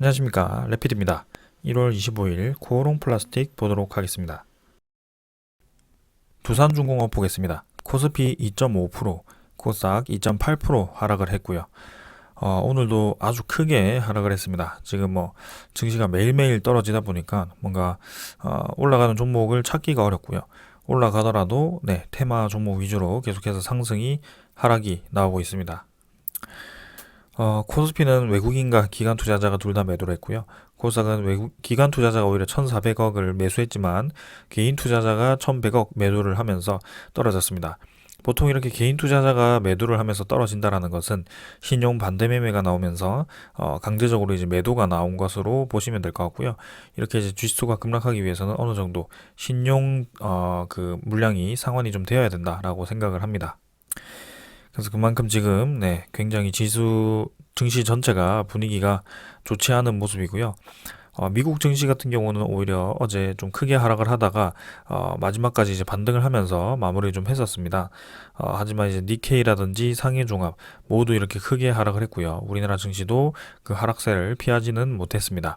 안녕하십니까 레피드입니다. 1월 25일 코오롱 플라스틱 보도록 하겠습니다. 두산중공업 보겠습니다. 코스피 2.5%, 코스닥 2.8% 하락을 했고요. 어, 오늘도 아주 크게 하락을 했습니다. 지금 뭐 증시가 매일매일 떨어지다 보니까 뭔가 어, 올라가는 종목을 찾기가 어렵고요. 올라가더라도 네, 테마 종목 위주로 계속해서 상승이 하락이 나오고 있습니다. 어, 코스피는 외국인과 기관 투자자가 둘 다 매도를 했고요. 코스닥은 외국 기관 투자자가 오히려 1,400억을 매수했지만 개인 투자자가 1,100억 매도를 하면서 떨어졌습니다. 보통 이렇게 개인 투자자가 매도를 하면서 떨어진다라는 것은 신용 반대 매매가 나오면서 어, 강제적으로 이제 매도가 나온 것으로 보시면 될 것 같고요. 이렇게 이제 주식수가 급락하기 위해서는 어느 정도 신용 어, 그 물량이 상환이 좀 되어야 된다라고 생각을 합니다. 그래서 그만큼 지금 네, 굉장히 지수 증시 전체가 분위기가 좋지 않은 모습이고요. 어, 미국 증시 같은 경우는 오히려 어제 좀 크게 하락을 하다가 어, 마지막까지 이제 반등을 하면서 마무리 좀 했었습니다. 어, 하지만 이제 니케이라든지 상해 종합 모두 이렇게 크게 하락을 했고요. 우리나라 증시도 그 하락세를 피하지는 못했습니다.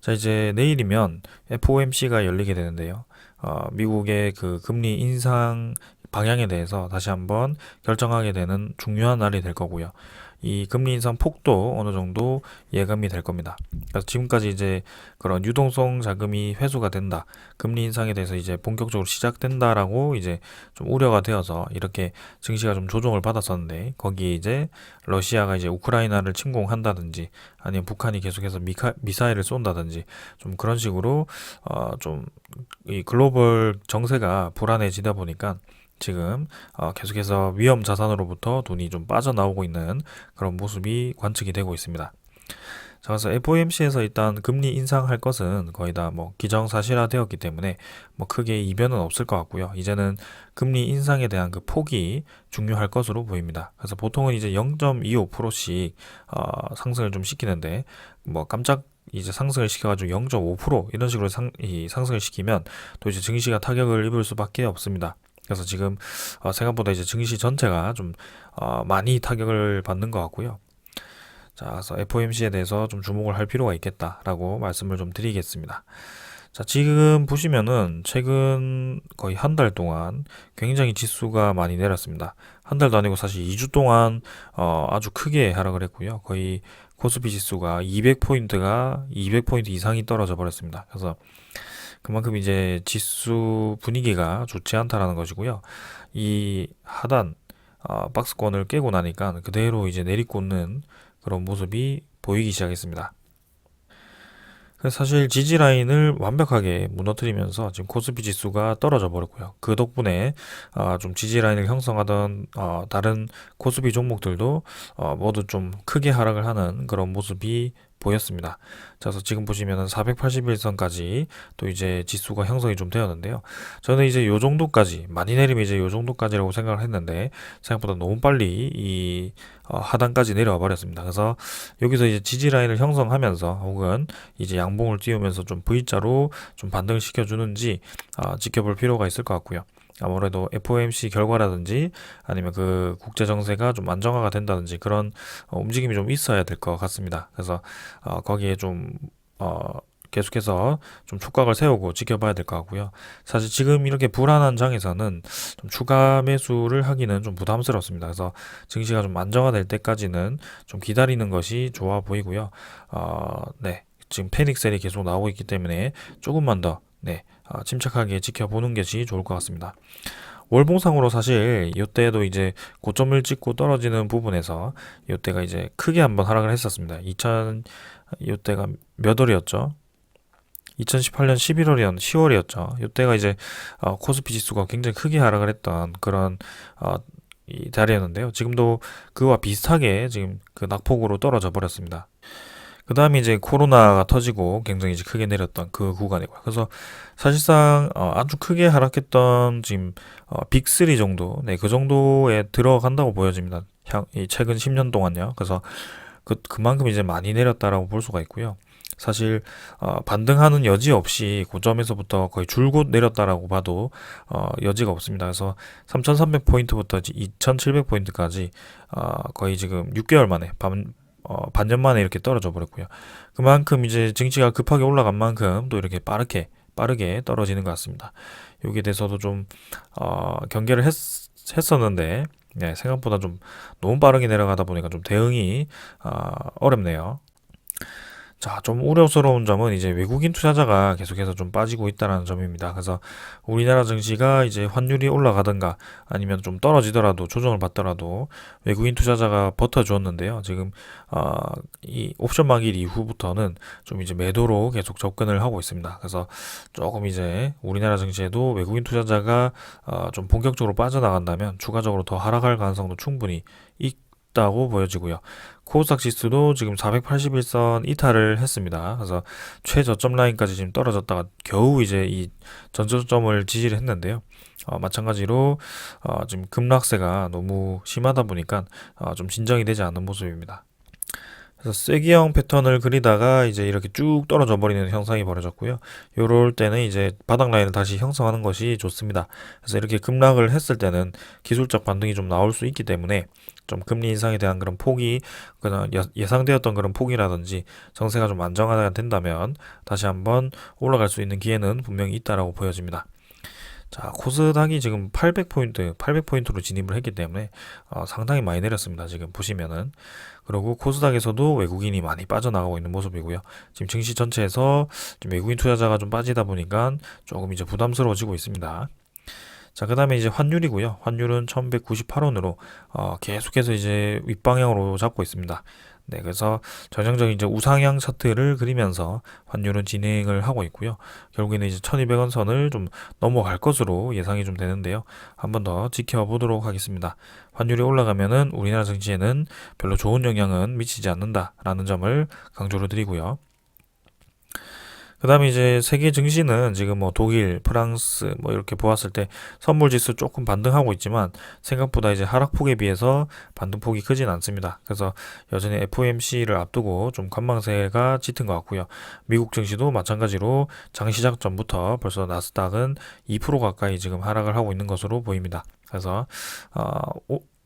자, 이제 내일이면 FOMC가 열리게 되는데요. 어, 미국의 그 금리 인상 방향에 대해서 다시 한번 결정하게 되는 중요한 날이 될 거고요. 이 금리 인상 폭도 어느 정도 예감이 될 겁니다. 그래서 지금까지 이제 그런 유동성 자금이 회수가 된다. 금리 인상에 대해서 이제 본격적으로 시작된다라고 이제 좀 우려가 되어서 이렇게 증시가 좀 조정을 받았었는데 거기에 이제 러시아가 이제 우크라이나를 침공한다든지 아니면 북한이 계속해서 미카, 미사일을 쏜다든지 좀 그런 식으로 어 좀 이 글로벌 정세가 불안해지다 보니까 지금 어, 계속해서 위험 자산으로부터 돈이 좀 빠져나오고 있는 그런 모습이 관측이 되고 있습니다. 자, 그래서 FOMC에서 일단 금리 인상할 것은 거의 다 뭐 기정사실화 되었기 때문에 뭐 크게 이변은 없을 것 같고요. 이제는 금리 인상에 대한 그 폭이 중요할 것으로 보입니다. 그래서 보통은 이제 0.25%씩 어, 상승을 좀 시키는데 뭐 깜짝 이제 상승을 시켜가지고 0.5% 이런 식으로 상, 이 상승을 시키면 또 이제 증시가 타격을 입을 수밖에 없습니다. 그래서 지금 어, 생각보다 이제 증시 전체가 좀 어, 많이 타격을 받는 것 같고요. 자, 그래서 FOMC에 대해서 좀 주목을 할 필요가 있겠다라고 말씀을 좀 드리겠습니다. 자, 지금 보시면은 최근 거의 한 달 동안 굉장히 지수가 많이 내렸습니다. 한 달도 아니고 사실 2주 동안 어, 아주 크게 하락을 했고요. 거의 코스피 지수가 200포인트가 200포인트 이상이 떨어져 버렸습니다. 그래서 그만큼 이제 지수 분위기가 좋지 않다라는 것이고요. 이 하단 어, 박스권을 깨고 나니까 그대로 이제 내리꽂는 그런 모습이 보이기 시작했습니다. 사실 지지 라인을 완벽하게 무너뜨리면서 지금 코스피 지수가 떨어져 버렸고요. 그 덕분에 어, 좀 지지 라인을 형성하던 어, 다른 코스피 종목들도 어, 모두 좀 크게 하락을 하는 그런 모습이 보였습니다. 자, 그래서 지금 보시면은 481선까지 또 이제 지수가 형성이 좀 되었는데요. 저는 이제 요 정도까지 많이 내리면 이제 요 정도까지라고 생각을 했는데 생각보다 너무 빨리 이 어, 하단까지 내려와 버렸습니다. 그래서 여기서 이제 지지 라인을 형성하면서 혹은 이제 양봉을 띄우면서 좀 V자로 좀 반등을 시켜 주는지 어, 지켜볼 필요가 있을 것 같고요. 아무래도 FOMC 결과라든지 아니면 그 국제 정세가 좀 안정화가 된다든지 그런 어, 움직임이 좀 있어야 될 것 같습니다. 그래서 어, 거기에 좀 어, 계속해서 좀 촉각을 세우고 지켜봐야 될 것 같고요. 사실 지금 이렇게 불안한 장에서는 좀 추가 매수를 하기는 좀 부담스럽습니다. 그래서 증시가 좀 안정화될 때까지는 좀 기다리는 것이 좋아 보이고요. 어, 네. 지금 패닉셀이 계속 나오고 있기 때문에 조금만 더 네, 어, 침착하게 지켜보는 것이 좋을 것 같습니다. 월봉상으로 사실 이때도 이제 고점을 찍고 떨어지는 부분에서 이때가 이제 크게 한번 하락을 했었습니다. 2000 이때가 몇 월이었죠? 2018년 11월이었 10월이었죠. 이때가 이제 어, 코스피 지수가 굉장히 크게 하락을 했던 그런 어, 이 자리였는데요. 지금도 그와 비슷하게 지금 그 낙폭으로 떨어져 버렸습니다. 그 다음에 이제 코로나가 터지고 굉장히 이제 크게 내렸던 그 구간이고요. 그래서 사실상 어, 아주 크게 하락했던 지금 어, 빅3 정도, 네, 그 정도에 들어간다고 보여집니다. 향, 이 최근 10년 동안요. 그래서 그, 그만큼 이제 많이 내렸다라고 볼 수가 있고요. 사실 어, 반등하는 여지 없이 고점에서부터 거의 줄곧 내렸다라고 봐도 어, 여지가 없습니다. 그래서 3,300 포인트부터 2,700 포인트까지 어, 거의 지금 6개월 만에 반, 어, 반년 만에 이렇게 떨어져 버렸고요. 그만큼 이제 증시가 급하게 올라간 만큼 또 이렇게 빠르게 빠르게 떨어지는 것 같습니다. 여기에 대해서도 좀 어, 경계를 했, 했었는데 네, 생각보다 좀 너무 빠르게 내려가다 보니까 좀 대응이 아, 어렵네요. 자, 좀 우려스러운 점은 이제 외국인 투자자가 계속해서 좀 빠지고 있다는 점입니다. 그래서 우리나라 증시가 이제 환율이 올라가든가 아니면 좀 떨어지더라도 조정을 받더라도 외국인 투자자가 버텨주었는데요. 지금 어, 이 옵션 만기 이후부터는 좀 이제 매도로 계속 접근을 하고 있습니다. 그래서 조금 이제 우리나라 증시에도 외국인 투자자가 어, 좀 본격적으로 빠져나간다면 추가적으로 더 하락할 가능성도 충분히 있 다고 보여지고요. 코스닥 지수도 지금 481선 이탈을 했습니다. 그래서 최저점 라인까지 지금 떨어졌다가 겨우 이제 이 전저점을 지지를 했는데요. 어, 마찬가지로 어, 지금 급락세가 너무 심하다 보니까 어, 좀 진정이 되지 않는 모습입니다. 그래서 쐐기형 패턴을 그리다가 이제 이렇게 쭉 떨어져 버리는 현상이 벌어졌고요. 요럴 때는 이제 바닥 라인을 다시 형성하는 것이 좋습니다. 그래서 이렇게 급락을 했을 때는 기술적 반등이 좀 나올 수 있기 때문에 좀 금리 인상에 대한 그런 폭이 그냥 예상되었던 그런 폭이라든지 정세가 좀 안정화가 된다면 다시 한번 올라갈 수 있는 기회는 분명히 있다라고 보여집니다. 자, 코스닥이 지금 800포인트, 800포인트로 진입을 했기 때문에 어, 상당히 많이 내렸습니다. 지금 보시면은. 그리고 코스닥에서도 외국인이 많이 빠져나가고 있는 모습이고요. 지금 증시 전체에서 좀 외국인 투자자가 좀 빠지다 보니까 조금 이제 부담스러워지고 있습니다. 자, 그 다음에 이제 환율이고요. 환율은 1198원으로 어, 계속해서 이제 윗방향으로 잡고 있습니다. 네, 그래서 전형적인 이제 우상향 차트를 그리면서 환율은 진행을 하고 있고요. 결국에는 이제 1200원 선을 좀 넘어갈 것으로 예상이 좀 되는데요. 한번 더 지켜보도록 하겠습니다. 환율이 올라가면은 우리나라 정치에는 별로 좋은 영향은 미치지 않는다라는 점을 강조를 드리고요. 그 다음에 이제 세계 증시는 지금 뭐 독일, 프랑스 뭐 이렇게 보았을 때 선물 지수 조금 반등하고 있지만 생각보다 이제 하락폭에 비해서 반등폭이 크진 않습니다. 그래서 여전히 FOMC를 앞두고 좀 관망세가 짙은 것 같고요. 미국 증시도 마찬가지로 장 시작 전부터 벌써 나스닥은 2% 가까이 지금 하락을 하고 있는 것으로 보입니다. 그래서 어,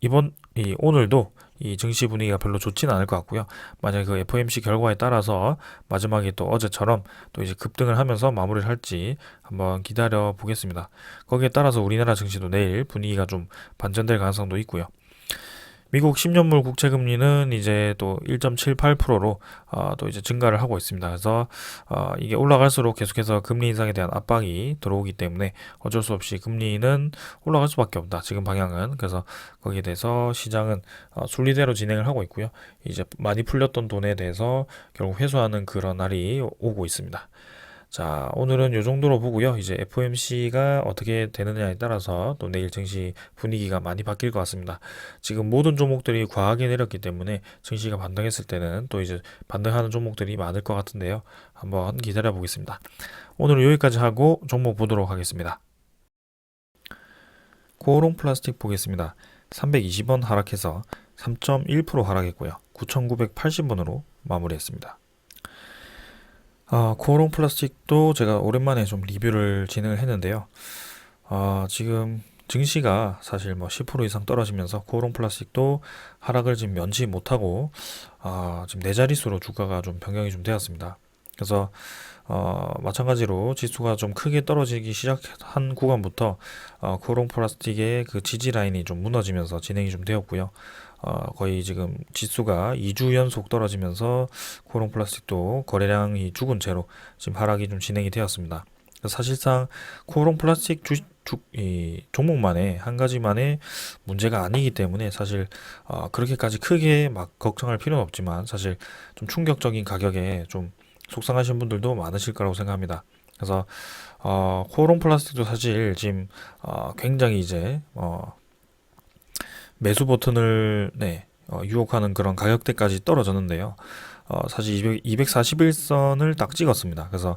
이번 이 오늘도 이 증시 분위기가 별로 좋지는 않을 것 같고요. 만약 그 FOMC 결과에 따라서 마지막에 또 어제처럼 또 이제 급등을 하면서 마무리를 할지 한번 기다려 보겠습니다. 거기에 따라서 우리나라 증시도 내일 분위기가 좀 반전될 가능성도 있고요. 미국 10년물 국채 금리는 이제 또 1.78%로 어, 또 이제 증가를 하고 있습니다. 그래서 어, 이게 올라갈수록 계속해서 금리 인상에 대한 압박이 들어오기 때문에 어쩔 수 없이 금리는 올라갈 수밖에 없다. 지금 방향은 그래서 거기에 대해서 시장은 어, 순리대로 진행을 하고 있고요. 이제 많이 풀렸던 돈에 대해서 결국 회수하는 그런 날이 오고 있습니다. 자, 오늘은 이 정도로 보고요. 이제 FOMC가 어떻게 되느냐에 따라서 또 내일 증시 분위기가 많이 바뀔 것 같습니다. 지금 모든 종목들이 과하게 내렸기 때문에 증시가 반등했을 때는 또 이제 반등하는 종목들이 많을 것 같은데요. 한번 기다려 보겠습니다. 오늘은 여기까지 하고 종목 보도록 하겠습니다. 코오롱 플라스틱 보겠습니다. 320원 하락해서 3.1% 하락했고요. 9,980원으로 마무리했습니다. 아, 코오롱 플라스틱도 제가 오랜만에 좀 리뷰를 진행을 했는데요. 아, 지금 증시가 사실 뭐 10% 이상 떨어지면서 코오롱 플라스틱도 하락을 지금 면치 못하고 아, 지금 네 자릿수로 주가가 좀 변경이 좀 되었습니다. 그래서 어, 마찬가지로 지수가 좀 크게 떨어지기 시작한 구간부터 어, 코오롱 플라스틱의 그 지지 라인이 좀 무너지면서 진행이 좀 되었고요. 어, 거의 지금 지수가 2주 연속 떨어지면서 코롱 플라스틱도 거래량이 죽은 채로 지금 하락이 좀 진행이 되었습니다. 사실상 코롱 플라스틱 주, 주, 이 종목만의 한 가지만의 문제가 아니기 때문에 사실 어, 그렇게까지 크게 막 걱정할 필요는 없지만 사실 좀 충격적인 가격에 좀 속상하신 분들도 많으실 거라고 생각합니다. 그래서 어, 코롱 플라스틱도 사실 지금 어, 굉장히 이제 어, 매수 버튼을 네, 어, 유혹하는 그런 가격대까지 떨어졌는데요. 어, 사실 200, 241선을 딱 찍었습니다. 그래서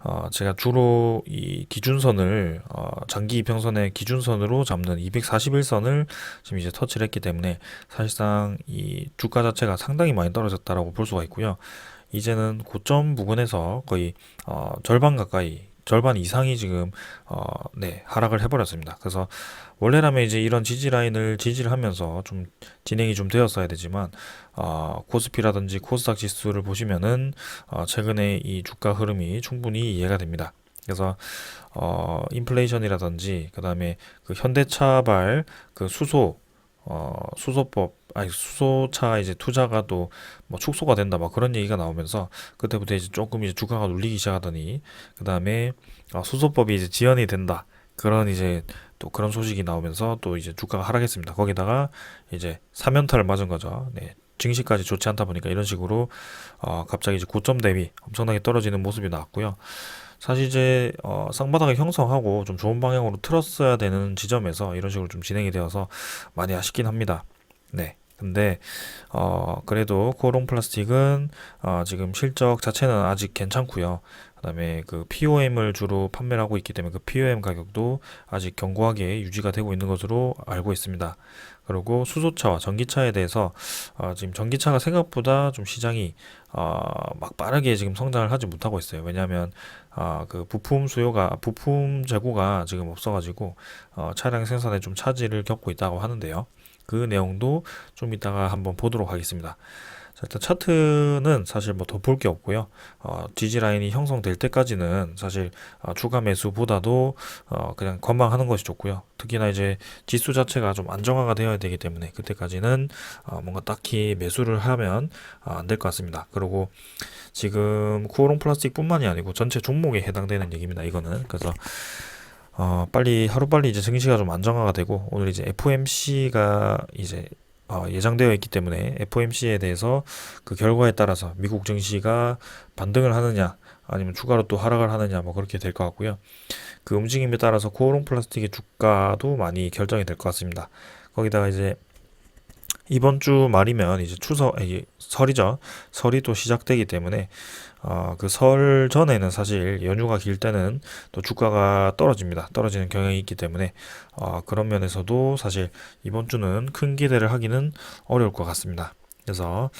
어, 제가 주로 이 기준선을 어, 장기 이평선의 기준선으로 잡는 241선을 지금 이제 터치를 했기 때문에 사실상 이 주가 자체가 상당히 많이 떨어졌다라고 볼 수가 있고요. 이제는 고점 부근에서 거의 어, 절반 가까이 절반 이상이 지금 어, 네, 하락을 해버렸습니다. 그래서 원래라면 이제 이런 지지 라인을 지지를 하면서 좀 진행이 좀 되었어야 되지만 어, 코스피라든지 코스닥 지수를 보시면은 어, 최근에 이 주가 흐름이 충분히 이해가 됩니다. 그래서 어, 인플레이션이라든지 그다음에 그 현대차발 그 수소 어, 수소법 아니 수소차 이제 투자가 또 뭐 축소가 된다 막 그런 얘기가 나오면서 그때부터 이제 조금 이제 주가가 눌리기 시작하더니 그다음에 어, 수소법이 이제 지연이 된다 그런 이제 또 그런 소식이 나오면서 또 이제 주가가 하락했습니다. 거기다가 이제 사면타를 맞은 거죠. 네. 증시까지 좋지 않다 보니까 이런 식으로 어, 갑자기 이제 고점 대비 엄청나게 떨어지는 모습이 나왔고요. 사실 이제 어, 쌍바닥을 형성하고 좀 좋은 방향으로 틀었어야 되는 지점에서 이런 식으로 좀 진행이 되어서 많이 아쉽긴 합니다. 네. 근데 어 그래도 코롱 플라스틱은 어 지금 실적 자체는 아직 괜찮고요. 그다음에 그 POM을 주로 판매를 하고 있기 때문에 그 POM 가격도 아직 견고하게 유지가 되고 있는 것으로 알고 있습니다. 그리고 수소차와 전기차에 대해서 어 지금 전기차가 생각보다 좀 시장이 어 막 빠르게 지금 성장을 하지 못하고 있어요. 왜냐하면 어 그 부품 수요가 부품 재고가 지금 없어가지고 어 차량 생산에 좀 차질을 겪고 있다고 하는데요. 그 내용도 좀 이따가 한번 보도록 하겠습니다. 자, 일단 차트는 사실 뭐 더 볼 게 없고요. 어, 지지 라인이 형성될 때까지는 사실 어, 추가 매수보다도 어, 그냥 관망하는 것이 좋고요. 특히나 이제 지수 자체가 좀 안정화가 되어야 되기 때문에 그때까지는 어, 뭔가 딱히 매수를 하면 어, 안될 것 같습니다. 그리고 지금 쿠오롱 플라스틱뿐만이 아니고 전체 종목에 해당되는 얘기입니다. 이거는 그래서 어, 빨리 하루빨리 이제 증시가 좀 안정화가 되고 오늘 이제 FOMC가 이제 어, 예정되어 있기 때문에 FOMC에 대해서 그 결과에 따라서 미국 증시가 반등을 하느냐 아니면 추가로 또 하락을 하느냐 뭐 그렇게 될 것 같고요. 그 움직임에 따라서 코오롱 플라스틱의 주가도 많이 결정이 될 것 같습니다. 거기다가 이제 이번 주 말이면 이제 추석, 아니, 설이죠. 설이 또 시작되기 때문에 어, 그 설 전에는 사실 연휴가 길 때는 또 주가가 떨어집니다. 떨어지는 경향이 있기 때문에 어, 그런 면에서도 사실 이번 주는 큰 기대를 하기는 어려울 것 같습니다. 그래서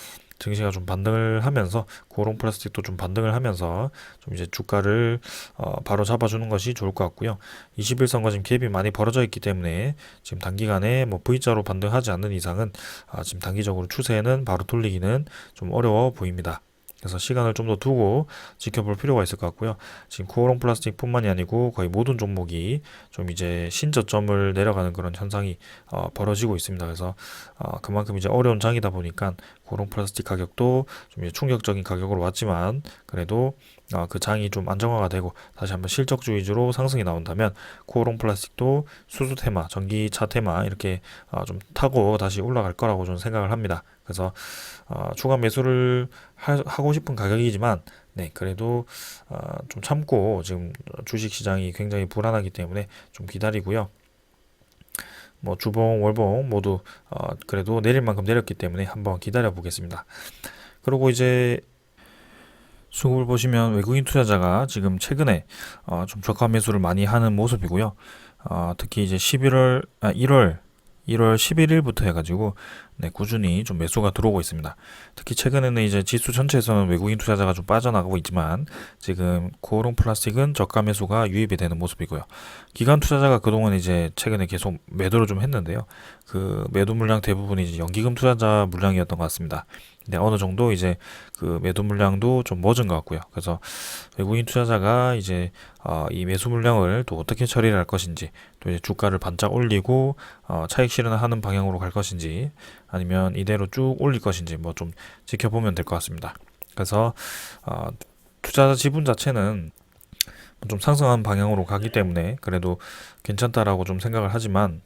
증시가 좀 반등을 하면서 고롱 플라스틱도 좀 반등을 하면서 좀 이제 주가를 어 바로 잡아주는 것이 좋을 것 같고요. 21선과 지금 갭이 많이 벌어져 있기 때문에 지금 단기간에 뭐 V자로 반등하지 않는 이상은 아 지금 단기적으로 추세는 바로 돌리기는 좀 어려워 보입니다. 그래서 시간을 좀 더 두고 지켜볼 필요가 있을 것 같고요. 지금 코오롱 플라스틱뿐만이 아니고 거의 모든 종목이 좀 이제 신저점을 내려가는 그런 현상이 어, 벌어지고 있습니다. 그래서 어, 그만큼 이제 어려운 장이다 보니까 코오롱 플라스틱 가격도 좀 충격적인 가격으로 왔지만 그래도 어, 그 장이 좀 안정화가 되고 다시 한번 실적주 위주로 상승이 나온다면 코오롱 플라스틱도 수소 테마, 전기차 테마 이렇게 어, 좀 타고 다시 올라갈 거라고 저는 생각을 합니다. 그래서 어, 추가 매수를 하, 고 싶은 가격이지만 네 그래도 어, 좀 참고 지금 주식 시장이 굉장히 불안하기 때문에 좀 기다리고요. 뭐 주봉, 월봉 모두 어, 그래도 내릴 만큼 내렸기 때문에 한번 기다려 보겠습니다. 그리고 이제 수급을 보시면 외국인 투자자가 지금 최근에 어, 좀 저가 매수를 많이 하는 모습이고요. 어, 특히 이제 11월, 아, 1월 1월 11일부터 해가지고 네, 꾸준히 좀 매수가 들어오고 있습니다. 특히 최근에는 이제 지수 전체에서는 외국인 투자자가 좀 빠져나가고 있지만 지금 코오롱 플라스틱은 저가 매수가 유입이 되는 모습이고요. 기관 투자자가 그동안 이제 최근에 계속 매도를 좀 했는데요. 그 매도 물량 대부분이 이제 연기금 투자자 물량이었던 것 같습니다. 네, 어느 정도 이제 그 매도 물량도 좀 멎은 것 같고요. 그래서 외국인 투자자가 이제 어, 이 매수 물량을 또 어떻게 처리를 할 것인지, 또 이제 주가를 반짝 올리고 어, 차익 실현을 하는 방향으로 갈 것인지, 아니면 이대로 쭉 올릴 것인지 뭐 좀 지켜보면 될 것 같습니다. 그래서 어, 투자자 지분 자체는 좀 상승한 방향으로 가기 때문에 그래도 괜찮다라고 좀 생각을 하지만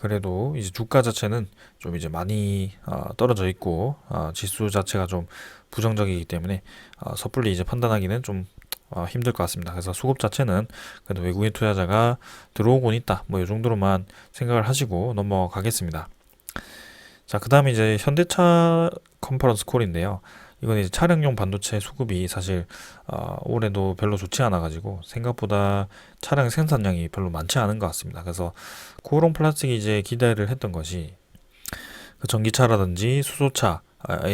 그래도 이제 주가 자체는 좀 이제 많이 어, 떨어져 있고 어, 지수 자체가 좀 부정적이기 때문에 어, 섣불리 이제 판단하기는 좀 어, 힘들 것 같습니다. 그래서 수급 자체는 그래도 외국인 투자자가 들어오곤 있다. 뭐 이 정도로만 생각을 하시고 넘어가겠습니다. 자, 그 다음에 이제 현대차 컨퍼런스 콜인데요. 이건 이제 차량용 반도체 수급이 사실 어, 올해도 별로 좋지 않아 가지고 생각보다 차량 생산량이 별로 많지 않은 것 같습니다. 그래서 코오롱 플라스틱이 이제 기대를 했던 것이 그 전기차라든지 수소차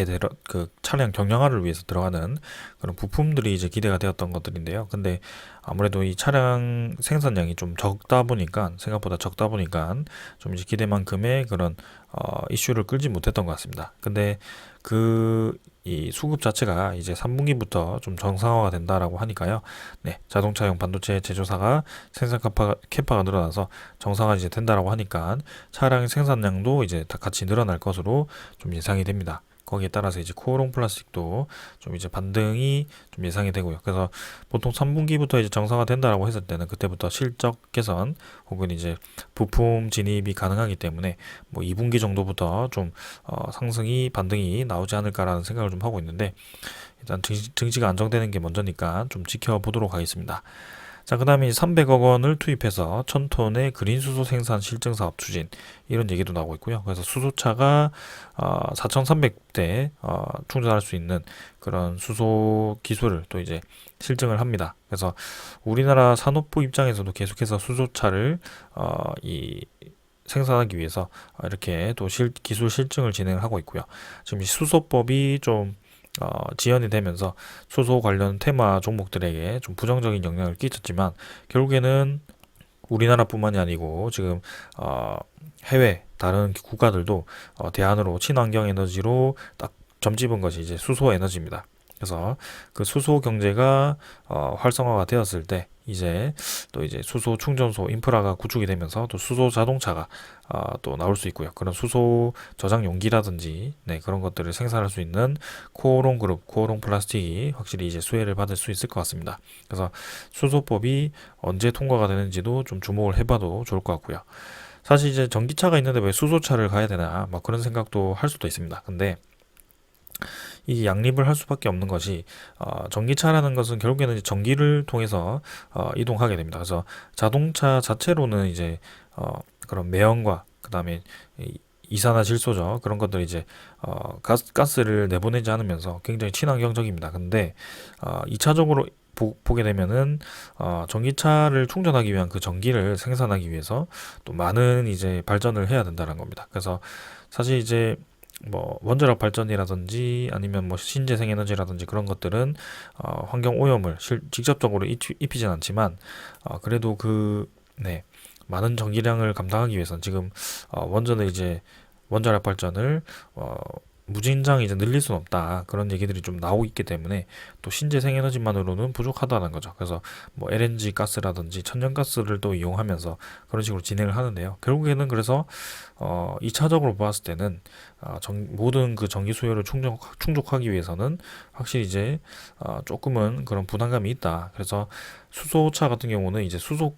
들어 그 차량 경량화를 위해서 들어가는 그런 부품들이 이제 기대가 되었던 것들인데요. 근데 아무래도 이 차량 생산량이 좀 적다 보니까 생각보다 적다 보니까 좀 이제 기대만큼의 그런 어, 이슈를 끌지 못했던 것 같습니다. 근데 그 이 수급 자체가 이제 3분기부터 좀 정상화가 된다라고 하니까요. 네, 자동차용 반도체 제조사가 생산 캐파, 캐파가 늘어나서 정상화 이제 된다라고 하니까 차량 생산량도 이제 다 같이 늘어날 것으로 좀 예상이 됩니다. 거기에 따라서 이제 코오롱 플라스틱도 좀 이제 반등이 좀 예상이 되고요. 그래서 보통 3분기부터 이제 정상화 된다라고 했을 때는 그때부터 실적 개선 혹은 이제 부품 진입이 가능하기 때문에 뭐 2분기 정도부터 좀 어, 상승이 반등이 나오지 않을까라는 생각을 좀 하고 있는데 일단 증시, 증시가 안정되는 게 먼저니까 좀 지켜보도록 하겠습니다. 자, 그 다음에 300억 원을 투입해서 1000톤의 그린 수소 생산 실증 사업 추진 이런 얘기도 나오고 있고요. 그래서 수소차가 어, 4,300대 어, 충전할 수 있는 그런 수소 기술을 또 이제 실증을 합니다. 그래서 우리나라 산업부 입장에서도 계속해서 수소차를 어, 이 생산하기 위해서 이렇게 또 실, 기술 실증을 진행을 하고 있고요. 지금 수소법이 좀 어, 지연이 되면서 수소 관련 테마 종목들에게 좀 부정적인 영향을 끼쳤지만 결국에는 우리나라뿐만이 아니고 지금 어, 해외 다른 국가들도 어, 대안으로 친환경 에너지로 딱 점집은 것이 이제 수소 에너지입니다. 그래서 그 수소 경제가 어, 활성화가 되었을 때 이제 또 이제 수소 충전소 인프라가 구축이 되면서 또 수소 자동차가 어, 또 나올 수 있고요. 그런 수소 저장 용기라든지 네, 그런 것들을 생산할 수 있는 코오롱 그룹, 코오롱 플라스틱이 확실히 이제 수혜를 받을 수 있을 것 같습니다. 그래서 수소법이 언제 통과가 되는지도 좀 주목을 해봐도 좋을 것 같고요. 사실 이제 전기차가 있는데 왜 수소차를 가야 되나 막 그런 생각도 할 수도 있습니다. 근데 이 양립을 할 수밖에 없는 것이 어, 전기차라는 것은 결국에는 전기를 통해서 어, 이동하게 됩니다. 그래서 자동차 자체로는 이제 어, 그런 매연과 그다음에 이산화질소죠 그런 것들 이제 어, 가스, 가스를 내보내지 않으면서 굉장히 친환경적입니다. 근데 어, 2차적으로 보, 게 되면은 어, 전기차를 충전하기 위한 그 전기를 생산하기 위해서 또 많은 이제 발전을 해야 된다는 겁니다. 그래서 사실 이제 뭐 원자력 발전이라든지 아니면 뭐 신재생 에너지라든지 그런 것들은 어, 환경 오염을 실, 직접적으로 입히, 진 않지만 어, 그래도 그 네, 많은 전기량을 감당하기 위해서는 지금 어, 원전을 이제 원자력 발전을 어, 무진장 이제 늘릴 수는 없다 그런 얘기들이 좀 나오고 있기 때문에 또 신재생 에너지만으로는 부족하다는 거죠. 그래서 뭐 LNG 가스라든지 천연가스를 또 이용하면서 그런 식으로 진행을 하는데요. 결국에는 그래서 어 2차적으로 보았을 때는 어, 정, 모든 그 전기 수요를 충족, 충족하기 위해서는 확실히 이제 어, 조금은 그런 부담감이 있다. 그래서 수소차 같은 경우는 이제 수소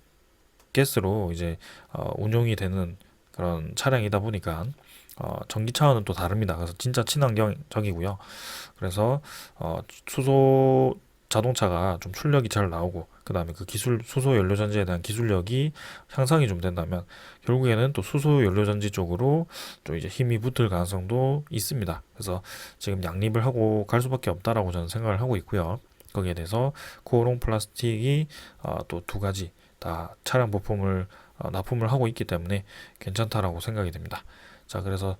가스로 이제 어, 운용이 되는 그런 차량이다 보니까 어, 전기차와는 또 다릅니다. 그래서 진짜 친환경적이고요. 그래서 어, 수소 자동차가 좀 출력이 잘 나오고 그 다음에 그 기술 수소 연료 전지에 대한 기술력이 향상이 좀 된다면 결국에는 또 수소 연료 전지 쪽으로 또 이제 힘이 붙을 가능성도 있습니다. 그래서 지금 양립을 하고 갈 수밖에 없다라고 저는 생각을 하고 있고요. 거기에 대해서 코오롱 플라스틱이 어, 또 두 가지 다 차량 부품을 어, 납품을 하고 있기 때문에 괜찮다라고 생각이 됩니다. 자, 그래서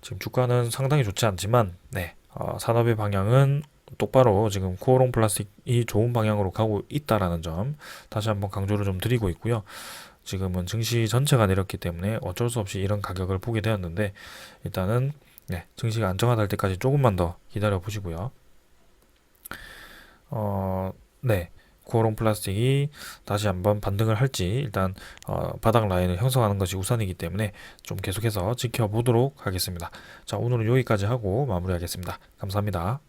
지금 주가는 상당히 좋지 않지만, 네, 어, 산업의 방향은 똑바로 지금 코오롱 플라스틱이 좋은 방향으로 가고 있다라는 점 다시 한번 강조를 좀 드리고 있고요. 지금은 증시 전체가 내렸기 때문에 어쩔 수 없이 이런 가격을 보게 되었는데 일단은 네, 증시가 안정화될 때까지 조금만 더 기다려 보시고요. 어, 네. 고롱 플라스틱이 다시 한번 반등을 할지 일단 어, 바닥 라인을 형성하는 것이 우선이기 때문에 좀 계속해서 지켜보도록 하겠습니다. 자 오늘은 여기까지 하고 마무리하겠습니다. 감사합니다.